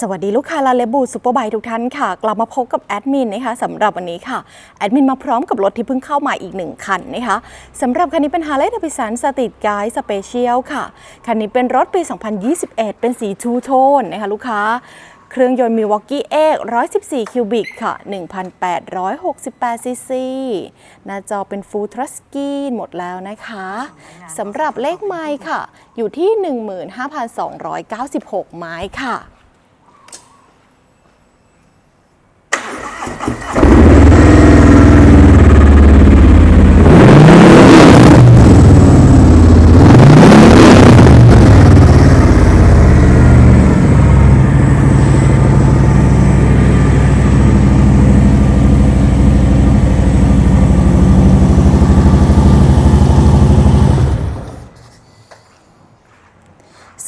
สวัสดีลูกค้าลาเลบูซูเปอร์ไบทุกท่านค่ะ กลับมาพบกับแอดมินนะคะสำหรับวันนี้ค่ะ แอดมินมาพร้อมกับรถที่เพิ่งเข้ามาอีกหนึ่งคันนะคะสำหรับคันนี้เป็น Harley Davidson Street Guide Special ค่ะ คันนี้เป็นรถปี 2021 เป็นสีทูโทนนะคะลูกค้าเครื่องยนต์ Milwaukee X 114 คิวบิกค่ะ 1,868 ซีซี หน้าจอเป็น Full Touch Screen หมดแล้วนะคะ สำหรับเลขไม้ค่ะ อยู่ที่ 15,296 ไม้ค่ะ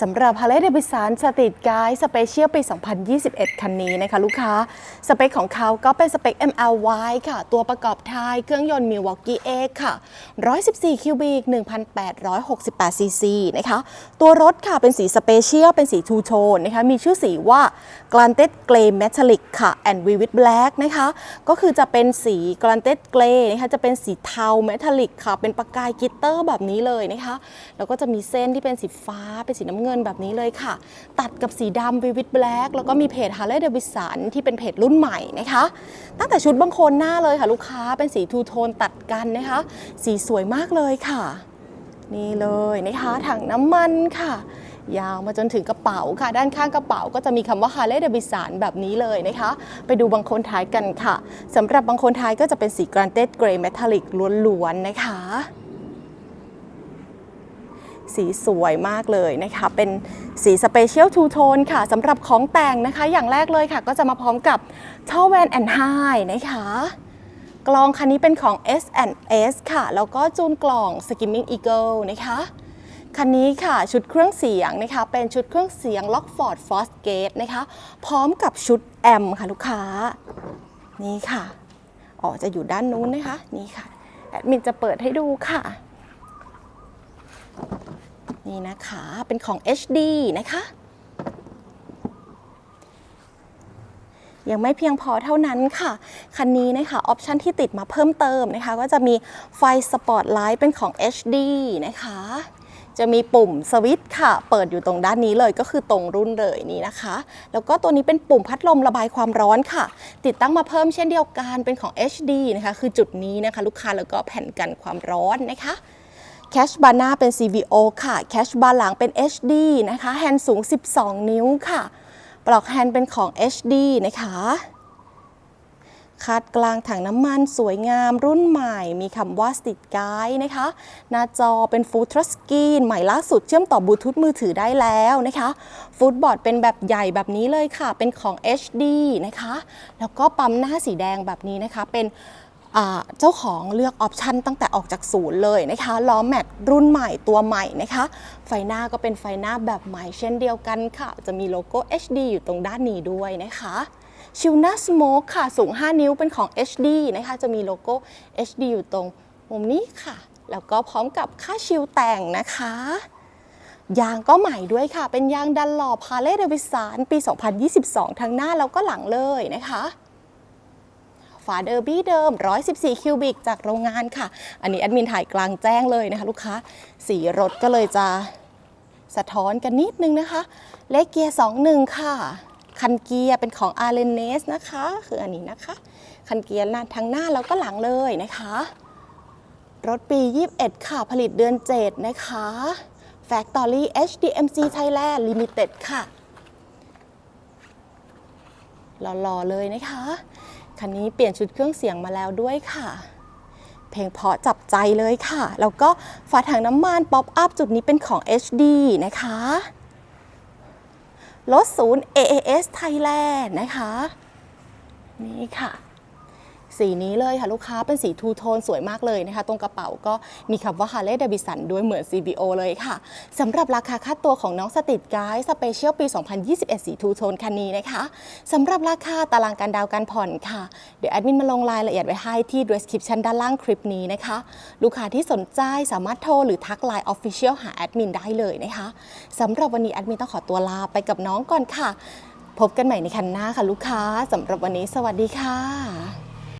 สำหรับ Harley Davidson Street Guide Special ปี 2021 คันนี้นะคะลูกค้า สเปคของเขาก็เป็นสเปค MLY ค่ะ ตัวประกอบท้ายเครื่องยนต์ Milwaukee X ค่ะ 114 คิวบิก 1,868 ซีซีนะคะ ตัวรถค่ะเป็นสีสเปเชียล เป็นสีทูโทนนะคะ มีชื่อสีว่า Granted Grey Metallic ค่ะ and Vivid Black นะคะ ก็คือจะเป็นสี Granted Grey นะคะ จะเป็นสีเทา Metallic ค่ะ เป็นประกายกิตเตอร์แบบนี้เลยนะคะ แล้วก็จะมีเส้นที่เป็นสีฟ้า เป็นสีน้ำเงินแบบนี้เลยค่ะ ตัดกับสีดำ Vivid Black แล้วก็มีเพจ Harley Davidson ที่เป็นเพจรุ่นใหม่นะคะ ตั้งแต่ชุดบางคนหน้าเลยค่ะ ลูกค้าเป็นสีทูโทนตัดกันนะคะ สีสวยมากเลยค่ะ นี่เลยนะคะถังน้ำมันค่ะยาวมาจนถึงกระเป๋าค่ะ ด้านข้างกระเป๋าก็จะมีคำว่า Harley Davidson แบบนี้เลยนะคะ ไปดูบางคนท้ายกันค่ะสำหรับบางคนท้ายก็จะเป็นสี Granted Grey Metallic ล้วนๆนะคะ สีสวยมากเลยนะคะ เป็นสีสเปเชียลทูโทนค่ะสำหรับของแต่งนะคะ อย่างแรกเลยค่ะ ก็จะมาพร้อมกับท่อแวนแอนไฮนะคะ กลองคันนี้เป็นของ S&S ค่ะ แล้วก็จูนกล่อง Skimming Eagle นะคะ คันนี้ค่ะชุดเครื่องเสียงนะคะ เป็นชุดเครื่องเสียง Lockford f o s g a t e นะคะ พร้อมกับชุดแอมค่ะลูกค้า นี่ค่ะอ๋อจะอยู่ด้านนู้นนะคะ นี่ค่ะแอดมินจะเปิดให้ดูค่ะ นี่นะคะเป็นของ HD นะคะ ยังไม่เพียงพอเท่านั้นค่ะ คันนี้นะคะออปชันที่ติดมาเพิ่มเติมนะคะ ก็จะมีไฟสปอตไลท์เป็นของ HD นะคะจะมีปุ่มสวิตช์ค่ะ เปิดอยู่ตรงด้านนี้เลยก็คือตรงรุ่นเลยนี่นะคะ แล้วก็ตัวนี้เป็นปุ่มพัดลมระบายความร้อนค่ะ ติดตั้งมาเพิ่มเช่นเดียวกันเป็นของ HD นะคะ คือจุดนี้นะคะ ลูกค้าแล้วก็แผ่นกันความร้อนนะคะ แคชบาร์หน้าเป็น CVO ค่ะแคชบาร์หลังเป็น HD นะคะแฮนด์สูง 12 นิ้วค่ะ ปลอกแฮนด์เป็นของ HD นะคะคาดกลางถังน้ำมันสวยงามรุ่นใหม่ มีคำว่า Street Guide นะคะ หน้าจอเป็น Full Touch Screen ใหม่ล่าสุดเชื่อมต่อบลูทูธมือถือได้แล้วนะคะฟุตบอร์ดเป็นแบบใหญ่แบบนี้เลยค่ะ เป็นของ HD นะคะ แล้วก็ปั๊มหน้าสีแดงแบบนี้นะคะ เป็น เจ้าของเลือกออปชันตั้งแต่ออกจากศูนย์เลยนะคะล้อแม็กรุ่นใหม่ตัวใหม่นะคะ ไฟหน้าก็เป็นไฟหน้าแบบใหม่เช่นเดียวกันค่ะ จะมีโลโก้ HD อยู่ตรงด้านนี้ด้วยนะคะชิลน่าสโมกค่ะ สูง 5 นิ้วเป็นของ HD นะคะ จะมีโลโก้ HD อยู่ตรงมุมนี้ค่ะ แล้วก็พร้อมกับค่าชิลแต่งนะคะยางก็ใหม่ด้วยค่ะ เป็นยางดันหล่อพาเลเดวิสานปี 2022 ทั้งหน้าแล้วก็หลังเลยนะคะ ฝาเดอร์บี้เดิม 114 คิวบิกจากโรงงานค่ะ อันนี้แอดมินถ่ายกลางแจ้งเลยนะคะลูกค้า สีรถก็เลยจะสะท้อนกันนิดนึงนะคะ เลขเกียร์ 21 ค่ะ คันเกียร์เป็นของ a r l e n e s นะคะ คืออันนี้นะคะ คันเกียร์หน้าทั้งหน้าแล้วก็หลังเลยนะคะ รถปี 21 ค่ะ ผลิตเดือน 7 นะคะ Factory HDMC Thailand Limited ค่ะหล่อๆเลยนะคะ คันนี้เปลี่ยนชุดเครื่องเสียงมาแล้วด้วยค่ะ เพลงเพาะจับใจเลยค่ะ แล้วก็ฝาถังน้ำมันป๊อปอัพจุดนี้เป็นของ HD นะคะรถศูนย์ AAS Thailand นะคะ นี่ค่ะ สีนี้เลยค่ะลูกค้าเป็นสีทูโทนสวยมากเลยนะคะ ตรงกระเป๋าก็มีคำว่า Harley Davidson ด้วยเหมือน CBO เลยค่ะสำหรับราคาค่าตัวของน้องสติดไกด์สเปเชียลปี 2021 สีทูโทนคันนี้นะคะสำหรับราคาตารางการดาวน์การผ่อนค่ะ เดี๋ยวแอดมินมาลงรายละเอียดไว้ให้ที่ description ด้านล่างคลิปนี้นะคะ ลูกค้าที่สนใจสามารถโทรหรือทักไลน์ Official หาแอดมินได้เลยนะคะสำหรับวันนี้แอดมินต้องขอตัวลาไปกับน้องก่อนค่ะ พบกันใหม่ในคันหน้าค่ะลูกค้าสำหรับวันนี้สวัสดีค่ะ